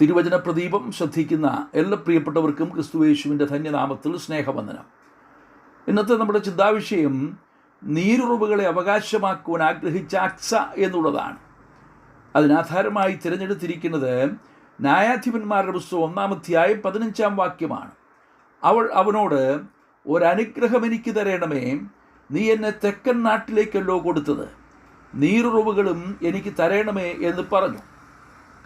തിരുവചന പ്രദീപം ശ്രദ്ധിക്കുന്ന എല്ലാ പ്രിയപ്പെട്ടവർക്കും ക്രിസ്തുവേശുവിന്റെ ധന്യനാമത്തിൽ സ്നേഹവന്ദനം. ഇന്നത്തെ നമ്മുടെ ചിന്താവിഷയം നീരുറവുകളെ അവകാശമാക്കുവാൻ ആഗ്രഹിച്ച അക്സ എന്നുള്ളതാണ്. അതിനാധാരമായി തിരഞ്ഞെടുത്തിരിക്കുന്നത് ന്യായാധിപന്മാരുടെ പുസ്തകം ഒന്നാമധ്യായം പതിനഞ്ചാം വാക്യമാണ്. അവൾ അവനോട് ഒരനുഗ്രഹം എനിക്ക് തരണമേ നീ എന്നെ തെക്കൻ നാട്ടിലേക്കല്ലോ കൊടുത്തത്. നീരുറവുകളും എനിക്ക് തരണമേ എന്ന് പറഞ്ഞു.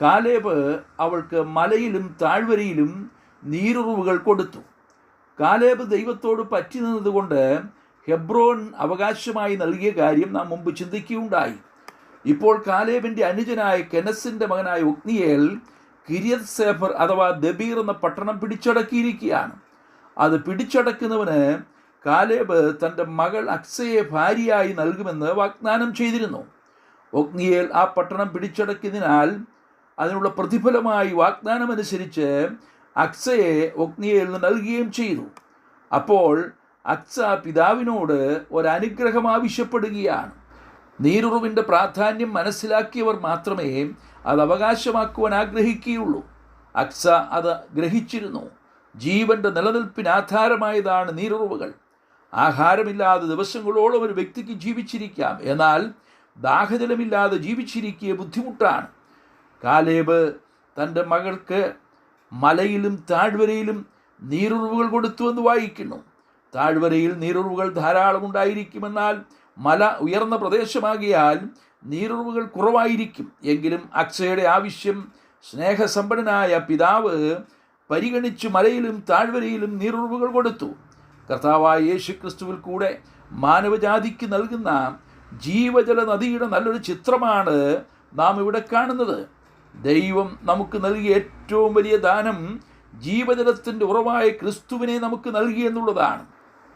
കാലേബ് അവൾക്ക് മലയിലും താഴ്വരയിലും നീരുറവുകൾ കൊടുത്തു. കാലേബ് ദൈവത്തോട് പറ്റി നിന്നതുകൊണ്ട് ഹെബ്രോൻ അവകാശമായി നൽകിയ കാര്യം നാം മുമ്പ് ചിന്തിക്കുകയുണ്ടായി. ഇപ്പോൾ കാലേബിന്റെ അനുജനായ കെനസിന്റെ മകനായ ഉഗ്നിയേൽ കിരിയത് സേഫർ അഥവാ ദബീർ എന്ന പട്ടണം പിടിച്ചടക്കിയിരിക്കുകയാണ്. അത് പിടിച്ചടക്കുന്നവന് കാലേബ് തന്റെ മകൾ അക്സയെ ഭാര്യയായി നൽകുമെന്ന് വാഗ്ദാനം ചെയ്തിരുന്നു. ഒഗ്നിയേൽ ആ പട്ടണം പിടിച്ചടക്കിയതിനാൽ അതിനുള്ള പ്രതിഫലമായി വാഗ്ദാനമനുസരിച്ച് അക്സയെ ഒഗ്നിയേലിന് നൽകുകയും ചെയ്തു. അപ്പോൾ അക്സ പിതാവിനോട് ഒരനുഗ്രഹം ആവശ്യപ്പെടുകയാണ്. നീരുറവിന്റെ പ്രാധാന്യം മനസ്സിലാക്കിയവർ മാത്രമേ അത് അവകാശമാക്കുവാൻ ആഗ്രഹിക്കുകയുള്ളൂ. അക്സ അത് ഗ്രഹിച്ചിരുന്നു. ജീവന്റെ നിലനിൽപ്പിന് ആധാരമായതാണ് നീരുറവുകൾ. ആഹാരമില്ലാതെ ദിവസങ്ങളോളം ഒരു വ്യക്തിക്ക് ജീവിച്ചിരിക്കാം. എന്നാൽ ദാഹജലമില്ലാതെ ജീവിച്ചിരിക്കുക ബുദ്ധിമുട്ടാണ്. കാലേബ് തന്റെ മകൾക്ക് മലയിലും താഴ്വരയിലും നീരുറവുകൾ കൊടുത്തുവെന്ന് വായിക്കുന്നു. താഴ്വരയിൽ നീരുറവുകൾ ധാരാളം ഉണ്ടായിരിക്കുമെന്നാൽ മല ഉയർന്ന പ്രദേശമാകിയാൽ നീരുറവുകൾ കുറവായിരിക്കും. എങ്കിലും അക്ഷയുടെ ആവശ്യം സ്നേഹസമ്പന്നനായ പിതാവ് പരിഗണിച്ച് മലയിലും താഴ്വരയിലും നീരുറവുകൾ കൊടുത്തു. കർത്താവായ യേശു ക്രിസ്തുവിൽ കൂടെ മാനവജാതിക്ക് നൽകുന്ന ജീവജല നദിയുടെ നല്ലൊരു ചിത്രമാണ് നാം ഇവിടെ കാണുന്നത്. ദൈവം നമുക്ക് നൽകിയ ഏറ്റവും വലിയ ദാനം ജീവജലത്തിന്റെ ഉറവായ ക്രിസ്തുവിനെ നമുക്ക് നൽകി എന്നുള്ളതാണ്.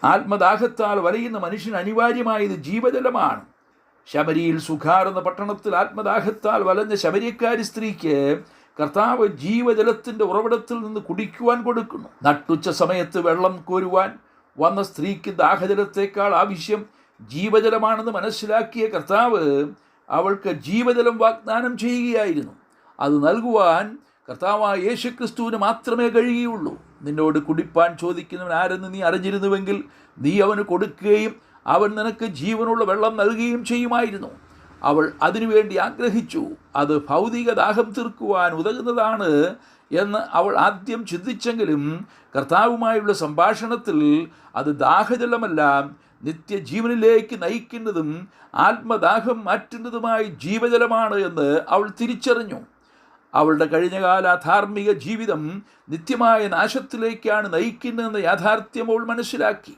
ആത്മദാഹത്താൽ വലയുന്ന മനുഷ്യന് അനിവാര്യമായത് ജീവജലമാണ്. ശബരിയിൽ സുഖാർ എന്ന പട്ടണത്തിൽ ആത്മദാഹത്താൽ വലഞ്ഞ ശബരിക്കാരി സ്ത്രീക്ക് കർത്താവ് ജീവജലത്തിന്റെ ഉറവിടത്തിൽ നിന്ന് കുടിക്കുവാൻ കൊടുക്കുന്നു. നട്ടുച്ച സമയത്ത് വെള്ളം കോരുവാൻ വന്ന സ്ത്രീക്ക് ദാഹജലത്തേക്കാൾ ആവശ്യം ജീവജലമാണെന്ന് മനസ്സിലാക്കിയ കർത്താവ് അവൾക്ക് ജീവജലം വാഗ്ദാനം ചെയ്യുകയായിരുന്നു. അത് നൽകുവാൻ കർത്താവായ യേശുക്രിസ്തുവിന് മാത്രമേ കഴിയുകയുള്ളൂ. നിന്നോട് കുടിപ്പാൻ ചോദിക്കുന്നവൻ ആരെന്ന് നീ അറിഞ്ഞിരുന്നുവെങ്കിൽ നീ അവന് കൊടുക്കുകയും അവൻ നിനക്ക് ജീവനുള്ള വെള്ളം നൽകുകയും ചെയ്യുമായിരുന്നു. അവൾ അതിനുവേണ്ടി ആഗ്രഹിച്ചു. അത് ഭൗതിക ദാഹം തീർക്കുവാൻ ഉതകുന്നതാണ് എന്ന് അവൾ ആദ്യം ചിന്തിച്ചെങ്കിലും കർത്താവുമായുള്ള സംഭാഷണത്തിൽ അത് ദാഹജലമല്ല നിത്യജീവനിലേക്ക് നയിക്കുന്നതും ആത്മദാഹം മാറ്റുന്നതുമായി ജീവജലമാണ് എന്ന് അവൾ തിരിച്ചറിഞ്ഞു. അവളുടെ കഴിഞ്ഞകാല ധാർമ്മിക ജീവിതം നിത്യമായ നാശത്തിലേക്കാണ് നയിക്കുന്നതെന്ന യാഥാർത്ഥ്യം അവൾ മനസ്സിലാക്കി.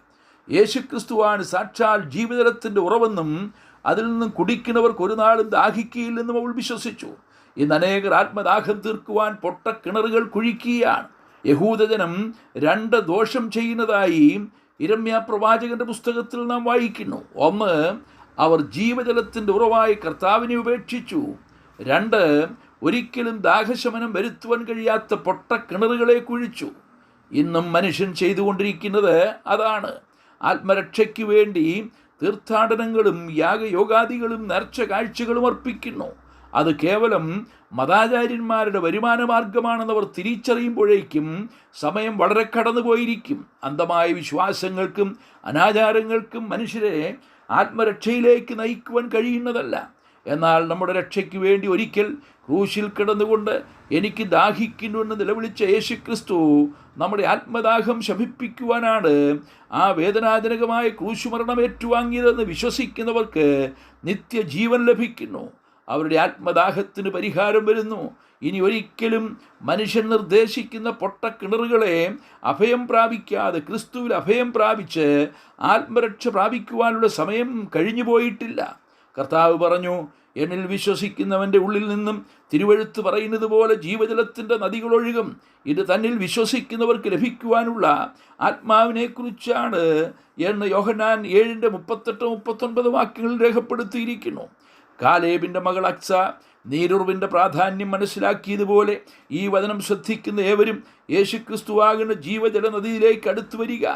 യേശുക്രിസ്തുവാണ് സാക്ഷാൽ ജീവിതത്തിന്റെ ഉറവെന്നും അതിൽ നിന്നും കുടിക്കുന്നവർക്ക് ഒരു നാളും ദാഹിക്കുകയില്ലെന്നും അവൾ വിശ്വസിച്ചു. ഇന്ന് അനേകർ ആത്മദാഹം തീർക്കുവാൻ പൊട്ടക്കിണറുകൾ കുഴിക്കുകയാണ്. യഹൂദജനം രണ്ട് ദോഷം ചെയ്യുന്നതായി ഇരമ്യ പ്രവാചകന്റെ പുസ്തകത്തിൽ നാം വായിക്കുന്നു. ഒന്ന് അവർ ജീവജലത്തിന്റെ ഉറവായി കർത്താവിനെ ഉപേക്ഷിച്ചു. രണ്ട് ഒരിക്കലും ദാഹശമനം വരുത്തുവാൻ കഴിയാത്ത പൊട്ട കിണറുകളെ കുഴിച്ചു. ഇന്നും മനുഷ്യൻ ചെയ്തുകൊണ്ടിരിക്കുന്നത് അതാണ്. ആത്മരക്ഷയ്ക്ക് വേണ്ടി തീർത്ഥാടനങ്ങളും യാഗയോഗാദികളും നേർച്ച കാഴ്ചകളും അർപ്പിക്കുന്നു. അത് കേവലം മതാചാര്യന്മാരുടെ വരുമാന മാർഗമാണെന്നവർ തിരിച്ചറിയുമ്പോഴേക്കും സമയം വളരെ കടന്നുപോയിരിക്കും. അന്ധമായ വിശ്വാസങ്ങൾക്കും അനാചാരങ്ങൾക്കും മനുഷ്യരെ ആത്മരക്ഷയിലേക്ക് നയിക്കുവാൻ കഴിയുന്നതല്ല. എന്നാൽ നമ്മുടെ രക്ഷയ്ക്ക് വേണ്ടി ഒരിക്കൽ ക്രൂശിൽ കിടന്നുകൊണ്ട് എനിക്ക് ദാഹിക്കുന്നുവെന്ന് നിലവിളിച്ച യേശുക്രിസ്തു നമ്മുടെ ആത്മദാഹം ശമിപ്പിക്കുവാനാണ് ആ വേദനാജനകമായ ക്രൂശുമരണം ഏറ്റുവാങ്ങിയതെന്ന് വിശ്വസിക്കുന്നവർക്ക് നിത്യജീവൻ ലഭിക്കുന്നു. അവരുടെ ആത്മദാഹത്തിന് പരിഹാരം വരുന്നു. ഇനി ഒരിക്കലും മനുഷ്യൻ നിർദ്ദേശിക്കുന്ന പൊട്ടക്കിണറുകളെ അഭയം പ്രാപിക്കാതെ ക്രിസ്തുവിൽ അഭയം പ്രാപിച്ച് ആത്മരക്ഷ പ്രാപിക്കുവാനുള്ള സമയം കഴിഞ്ഞു പോയിട്ടില്ല കർത്താവ് പറഞ്ഞു എന്നിൽ വിശ്വസിക്കുന്നവന്റെ ഉള്ളിൽ നിന്നും തിരുവഴുത്ത് പറയുന്നത് പോലെ ജീവജലത്തിന്റെ നദികളൊഴുകും. ഇത് തന്നിൽ വിശ്വസിക്കുന്നവർക്ക് ലഭിക്കുവാനുള്ള ആത്മാവിനെക്കുറിച്ചാണ് എന്ന് യോഹനാൻ ഏഴിന്റെ മുപ്പത്തെട്ട് മുപ്പത്തൊൻപത് വാക്യങ്ങളിൽ രേഖപ്പെടുത്തിയിരിക്കുന്നു. കാലേബിന്റെ മകൾ അക്സ നീരുറിവിന്റെ പ്രാധാന്യം മനസ്സിലാക്കിയതുപോലെ ഈ വചനം ശ്രദ്ധിക്കുന്ന ഏവരും യേശുക്രിസ്തുവാകുന്ന ജീവജല നദിയിലേക്ക് അടുത്തു വരിക.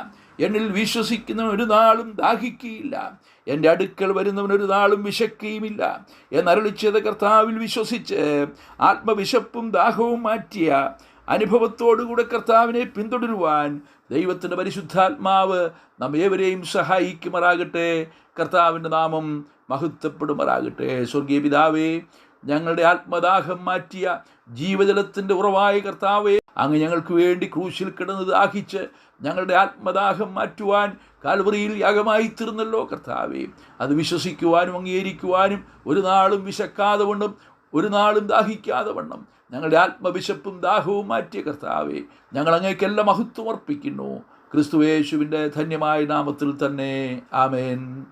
എന്നിൽ വിശ്വസിക്കുന്നവൻ ഒരു നാളും ദാഹിക്കുകയില്ല എന്റെ അടുക്കൽ വരുന്നവൻ ഒരു നാളും വിശക്കുകയുമില്ല. എന്നരളിച്ചത് കർത്താവിൽ വിശ്വസിച്ച് ആത്മവിശപ്പും ദാഹവും മാറ്റിയ അനുഭവത്തോടുകൂടെ കർത്താവിനെ പിന്തുടരുവാൻ ദൈവത്തിന്റെ പരിശുദ്ധാത്മാവ് നമ്മേവരെയും സഹായിക്കുമാറാകട്ടെ. കർത്താവിന്റെ നാമം മഹത്വപ്പെടുമാറാകട്ടെ. സ്വർഗീയ പിതാവേ ഞങ്ങളുടെ ആത്മദാഹം മാറ്റിയ ജീവജലത്തിന്റെ ഉറവായ കർത്താവേ അങ്ങ് ഞങ്ങൾക്ക് വേണ്ടി ക്രൂശിൽ കിടന്ന് ദാഹിച്ച് ഞങ്ങളുടെ ആത്മദാഹം മാറ്റുവാൻ കാൽവറിയിൽ യാഗമായി തീർന്നല്ലോ കർത്താവേ. അത് വിശ്വസിക്കുവാനും അംഗീകരിക്കുവാനും ഒരു നാളും വിശക്കാതെ വണ്ണം ഒരു നാളും ദാഹിക്കാതെ വണ്ണം ഞങ്ങളുടെ ആത്മവിശപ്പും ദാഹവും മാറ്റിയ കർത്താവേ ഞങ്ങൾ അങ്ങേക്കെല്ലാം മഹത്വം അർപ്പിക്കുന്നു. ക്രിസ്തുവേശുവിന്റെ ധന്യമായ നാമത്തിൽ തന്നെ ആമേൻ.